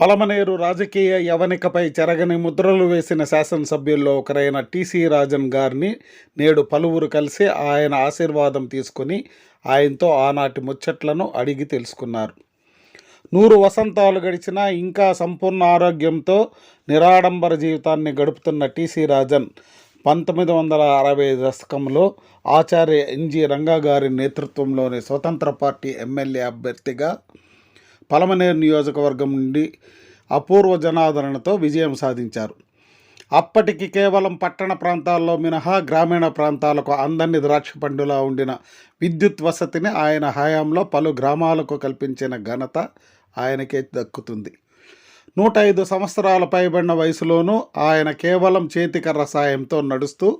పలమనేరు రాజకీయ యవనికపై చెరగని ముద్రలు వేసిన శాసనసభ్యుల్లో ఒకరైన టీసీ రాజన్ గారిని నేడు పలువురు కలిసి ఆయన ఆశీర్వాదం తీసుకుని ఆయనతో ఆనాటి ముచ్చట్లను అడిగి తెలుసుకున్నారు. నూరు వసంతాలు గడిచినా ఇంకా సంపూర్ణ ఆరోగ్యంతో నిరాడంబర జీవితాన్ని గడుపుతున్న టీసీ రాజన్ పంతొమ్మిది వందల అరవై దశకంలో ఆచార్య ఎన్జి రంగా గారి నేతృత్వంలోని స్వతంత్ర పార్టీ ఎమ్మెల్యే అభ్యర్థిగా పలమనేరు నియోజకవర్గం నుండి అపూర్వ జనాదరణతో విజయం సాధించారు. అప్పటికి కేవలం పట్టణ ప్రాంతాల్లో మినహా గ్రామీణ ప్రాంతాలకు అందని ద్రాక్ష పండులా ఉండిన విద్యుత్ వసతిని ఆయన హయాంలో పలు గ్రామాలకు కల్పించిన ఘనత ఆయనకే దక్కుతుంది. నూట ఐదు సంవత్సరాల పైబడిన వయసులోనూ ఆయన కేవలం చేతికర్ర సాయంతో నడుస్తూ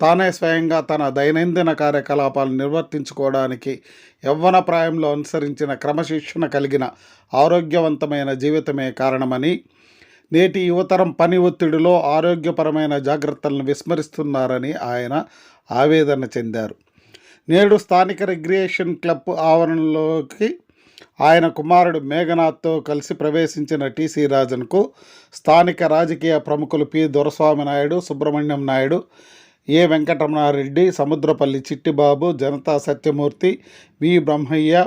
తానే స్వయంగా తన దైనందిన కార్యకలాపాలు నిర్వర్తించుకోవడానికి యవ్వన ప్రాయంలో అనుసరించిన క్రమశిక్షణ కలిగిన ఆరోగ్యవంతమైన జీవితమే కారణమని నేటి యువతరం పని ఒత్తిడిలో ఆరోగ్యపరమైన జాగ్రత్తలను విస్మరిస్తున్నారని ఆయన ఆవేదన చెందారు. నేడు స్థానిక రిక్రియేషన్ క్లబ్ ఆవరణలోకి ఆయన కుమారుడు మేఘనాథ్తో కలిసి ప్రవేశించిన టీసీ రాజన్కు స్థానిక రాజకీయ ప్రముఖులు P Doraswamy Naidu Subrahmanyam Naidu A Venkataramanareddy Samudrapalli Chittibabu Janata Satyamurthy V Brahmaiah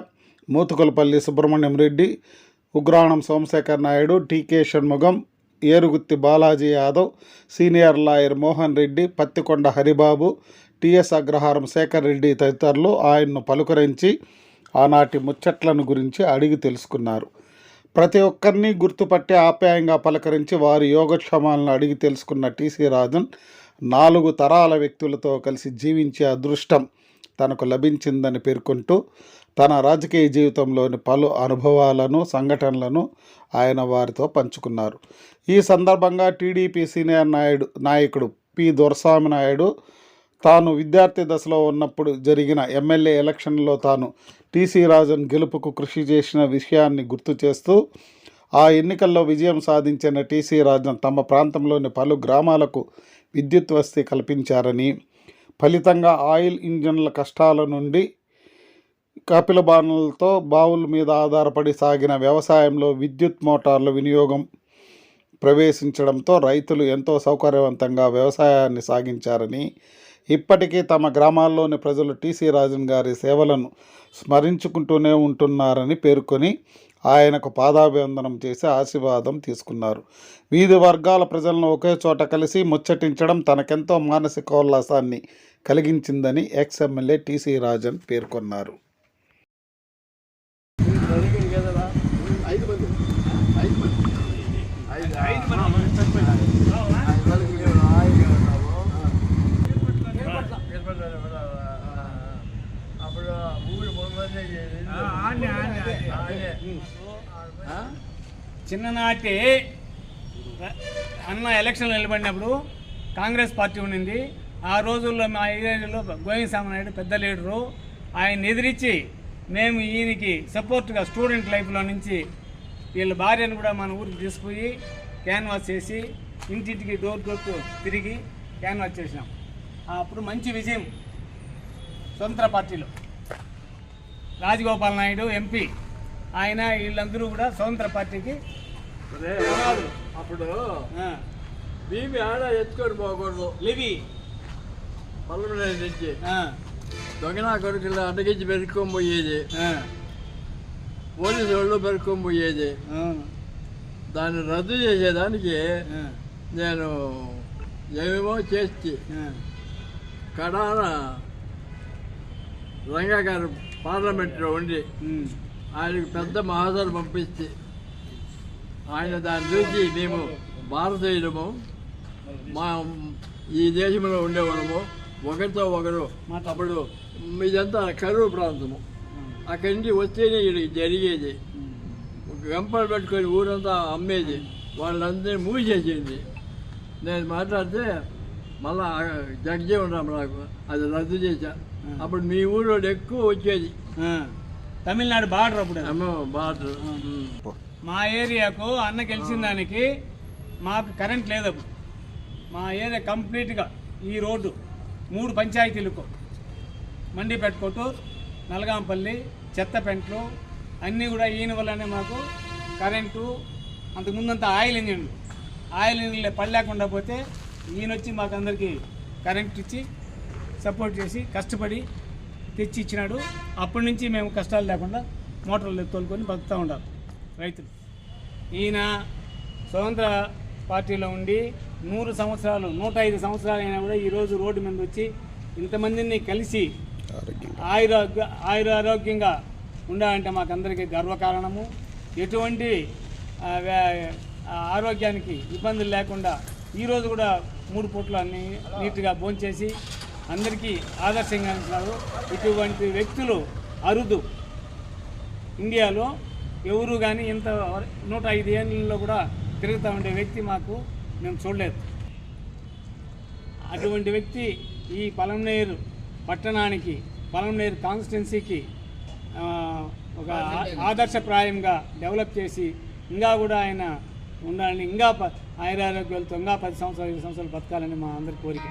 Muthukulapalli Subrahmanyam Reddy Ugranam Somasekhar Naidu TK Shanmugam Erugutti Balaji Yadav senior lawyer Mohan Reddy Pattikonda Haribabu TS Agraharam Sekhar Reddy తదితరులు ఆయన్ను పలుకరించి ఆనాటి ముచ్చట్లను గురించి అడిగి తెలుసుకున్నారు. ప్రతి ఒక్కరిని గుర్తుపట్టి ఆప్యాయంగా పలకరించి వారి యోగక్షమాలను అడిగి తెలుసుకున్న టీసీ రాజన్ నాలుగు తరాల వ్యక్తులతో కలిసి జీవించే అదృష్టం తనకు లభించిందని పేర్కొంటూ తన రాజకీయ జీవితంలోని పలు అనుభవాలను సంఘటనలను ఆయన వారితో పంచుకున్నారు. ఈ సందర్భంగా టీడీపీ సీనియర్ నాయుడు నాయకుడు పి. దొరస్వామి నాయుడు తాను విద్యార్థి దశలో ఉన్నప్పుడు జరిగిన ఎమ్మెల్యే ఎలక్షన్లో తాను టీసీ రాజన్ గెలుపుకు కృషి చేసిన విషయాన్ని గుర్తు చేస్తూ ఆ ఎన్నికల్లో విజయం సాధించిన టీసీ రాజన్ తమ ప్రాంతంలోని పలు గ్రామాలకు విద్యుత్ వసతి కల్పించారని ఫలితంగా ఆయిల్ ఇంజన్ల కష్టాల నుండి కపిల బాణలతో బావుల మీద ఆధారపడి సాగిన వ్యవసాయంలో విద్యుత్ మోటార్ల వినియోగం ప్రవేశించడంతో రైతులు ఎంతో సౌకర్యవంతంగా వ్యవసాయాన్ని సాగించారని ఇప్పటికీ తమ గ్రామాల్లోని ప్రజలు టీసీ రాజన్ గారి సేవలను స్మరించుకుంటూనే ఉంటున్నారని పేర్కొని ఆయనకు పాదాభివందనం చేసి ఆశీర్వాదం తీసుకున్నారు. వీధి వర్గాల ప్రజలను ఒకే చోట కలిసి ముచ్చటించడం తనకెంతో మానసికోల్లాసాన్ని కలిగించిందని ఎక్స్ ఎమ్మెల్యే టీసీ రాజన్ పేర్కొన్నారు. అప్పుడు చిన్ననాటి అన్న ఎలక్షన్లు నిలబడినప్పుడు కాంగ్రెస్ పార్టీ ఉండింది. ఆ రోజుల్లో మా ఏరియాలో గోవింద నాయుడు పెద్ద లీడరు. ఆయన ఎదిరించి మేము ఈయనకి సపోర్ట్గా స్టూడెంట్ లైఫ్లో నుంచి వీళ్ళ భార్యను కూడా మన ఊరికి తీసుకుపోయి క్యాన్వాస్ చేసి ఇంటింటికి డోర్ డోర్ తిరిగి క్యాన్వాస్ చేసినాం. అప్పుడు మంచి విజయం స్వతంత్ర పార్టీలో. రాజగోపాల్ నాయుడు ఎంపీ. ఆయన వీళ్ళందరూ కూడా స్వతంత్ర పార్టీకి అప్పుడు బీబీ ఆడ ఎత్తుకొని పోకూడదు. లివి. పల్లె నుంచి ఆ, దొంగనా కొడుకులు అడ్డగించి పెరుక్కొని పోయేది. పోలీసు వాళ్ళు పెరుక్కొని పోయేది. దాన్ని రద్దు చేసేదానికి నేను ఏమేమో చేసి. కడాన రంగా గారు పార్లమెంట్లో ఉండి ఆయనకు పెద్ద మహాసాలు పంపిస్తే ఆయన దాన్ని చూసి మేము భారతీయులము మా ఈ దేశంలో ఉండేవాళ్ళము. ఒకరితో ఒకరు అప్పుడు ఇదంతా కరువు ప్రాంతము. అక్కడి నుంచి వస్తేనే ఇది జరిగేది. గంపలు పెట్టుకొని ఊరంతా అమ్మేది. వాళ్ళందరినీ మూసేసింది. నేను మాట్లాడితే మళ్ళా జగజీవన్ రామ్ నాకు అది రద్దు చేశా. అప్పుడు మీ ఊళ్ళో ఎక్కువ వచ్చేది. తమిళనాడు బార్డర్ అప్పుడు బాట మా ఏరియాకు అన్న గెలిచిన దానికి మాకు కరెంట్ లేదు అప్పుడు. మా ఏరియా కంప్లీట్గా ఈ రోడ్డు మూడు పంచాయతీలకు మండిపేట కొట్టూరు నలగాంపల్లి చెత్తపెంట్లు అన్నీ కూడా ఈయన వల్లనే మాకు కరెంటు అంతకుముందంతా ఆయిల్ ఇంజిన్లు ఆయిల్ ఇంజిన్లే పడలేకుండా పోతే ఈయన వచ్చి మాకు అందరికీ కరెంట్ ఇచ్చి సపోర్ట్ చేసి కష్టపడి తెచ్చి ఇచ్చినాడు. అప్పటి నుంచి మేము కష్టాలు లేకుండా మోటార్లు తోలుకొని బతుకుతూ ఉండాలి రైతులు. ఈయన స్వతంత్ర పార్టీలో ఉండి నూరు సంవత్సరాలు నూట ఐదు సంవత్సరాలు అయినా కూడా ఈరోజు రోడ్డు మీద వచ్చి ఇంతమందిని కలిసి ఆయురాగ్య ఆయురారోగ్యంగా ఉండాలంటే మాకందరికీ గర్వకారణము. ఎటువంటి ఆరోగ్యానికి ఇబ్బందులు లేకుండా ఈరోజు కూడా మూడు పూట్ల అన్ని నీట్గా భోంచేసి అందరికీ ఆదర్శంగా ఉంటున్నారు ఇటువంటి వ్యక్తులు అరుదు. ఇండియాలో ఎవరు కానీ ఇంత నూట ఐదు ఏళ్ళలో కూడా తిరుగుతూ ఉండే వ్యక్తి మాకు మేము చూడలేదు. అటువంటి వ్యక్తి ఈ పలంనేరు పట్టణానికి పలంనేరు కాన్స్టిట్యున్సీకి ఒక ఆదర్శప్రాయంగా డెవలప్ చేసి ఇంకా కూడా ఆయన ఉండాలని ఇంకా ఆయురారోగ్యాలతో ఇంకా పది సంవత్సరాలు ఇరవై సంవత్సరాలు బతకాలని మా అందరి కోరిక.